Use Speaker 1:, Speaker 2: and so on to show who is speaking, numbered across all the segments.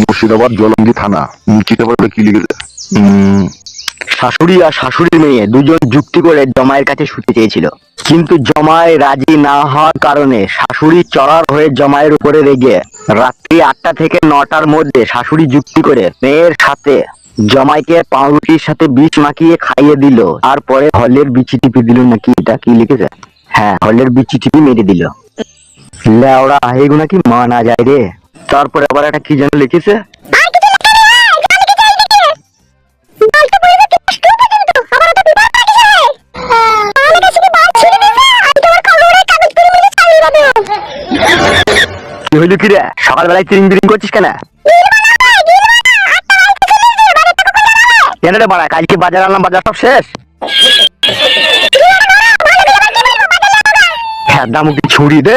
Speaker 1: মুর্শিদাবাদ জলঙ্গি থানা চিঠাপাড়াটা কি লিখেছে?
Speaker 2: শাশুড়ি আর শাশুড়ি মেয়ে দুজন যুক্তি করে জমায়ের কাছে শুতে চেয়েছিল। কিন্তু জমায় রাজি না হওয়ার কারণে শাশুড়ি চড়ার হয়ে জমায়ের উপরে রেগে রাত্রি আটটা থেকে নটার মধ্যে শাশুড়ি যুক্তি করে মেয়ের সাথে জমাইকে পাউরুটির সাথে বিষ মাখিয়ে খাইয়ে দিল। আর পরে হলের বিচি টিপি দিল নাকি? এটা কি লিখেছে? হ্যাঁ হলের বিচি টিপি মেরে দিল। লেওড়া এগুলো কি মানা যায় রে? তারপরে আবার একটা কি যেন লিখেছে? কি হইল কি রে? সকালবেলায় বিরিং করছিস কেন? কেন রে বাড়া কালকে বাজার আনলাম বাজার সব শেষ? হ্যাঁ দাম ছুরি দে।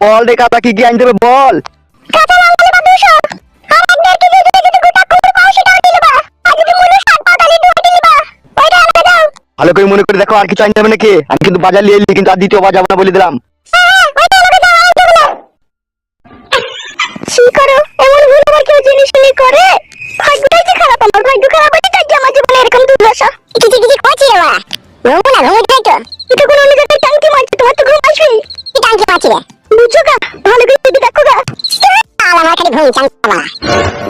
Speaker 2: বল রে কাকা, কি কি আনতে হবে বল। ভালো করে মনে করে দেখো আর কিছু আনতে হবে নাকি? আমি কিন্তু বাজার নিয়ে এলি, কিন্তু আর দ্বিতীয় বাজাবো না বলে দিলাম।
Speaker 3: কি রে। বুঝছ গা? ভালো করে যদি দেখো গা। আমার খালি ঘুম চান বাবা।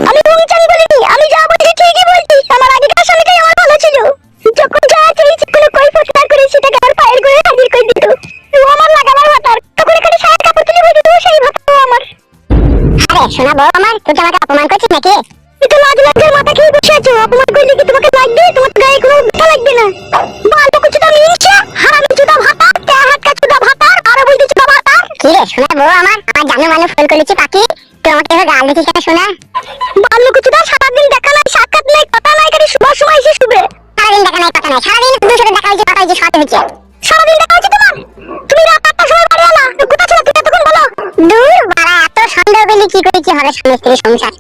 Speaker 3: আমি ঘুম চান বলিনি, আমি যা বলছি ঠিকই বলছি। আমার আগেকার স্বামীটাই আমার ভালো ছিল। যখন যা চেয়েছি কোনো কৈফত না করে সেটাকে আমার পায়ের গোড়ায় হাজির করে দিত ও আমার লাগাবার ভাতার তখন এখানে সারা কাপড় তুলে বলে দেবো সেই ভাতাও আমার। আরে, শোনা বউ আমার, তুই আমাকে অপমান করছিস নাকি? তুই তো লাজ লজ্জার মাথা খেয়ে বসে আছো। অপমান করলে কি তোমাকে লাগবে? তোমার গায়ে কোনো ব্যথা লাগবে না বালতো কিছু তো মিনছে হারামি চুদা ভাতা তে হাত কা চুদা ভাতা আর বলতে চুদা ভাতা কি রে শোনা বউ আমার আমার জানো মানে ফুল তোমাকে এভাবে গাল দিছিস কেন শোনা? বাল্য কিছুটা সারাদিন দেখা নাই সাক্ষাৎ নাই কথা নাই খালি শুভ সময় এসে শুবে সারাদিন দেখা নাই কথা নাই। সারাদিন দুশো দেখা হয়েছে কথা হয়েছে সাথে হয়েছে। সারাদিন দেখা হয়েছে তোমার? তুমি রাত আটটার সময় বাড়ি এলা কোথা ছিল? তুমি এতক্ষণ বলো। দূর বাড়া এত সন্দেহ পেলে কি করে কি হবে স্বামী সংসার?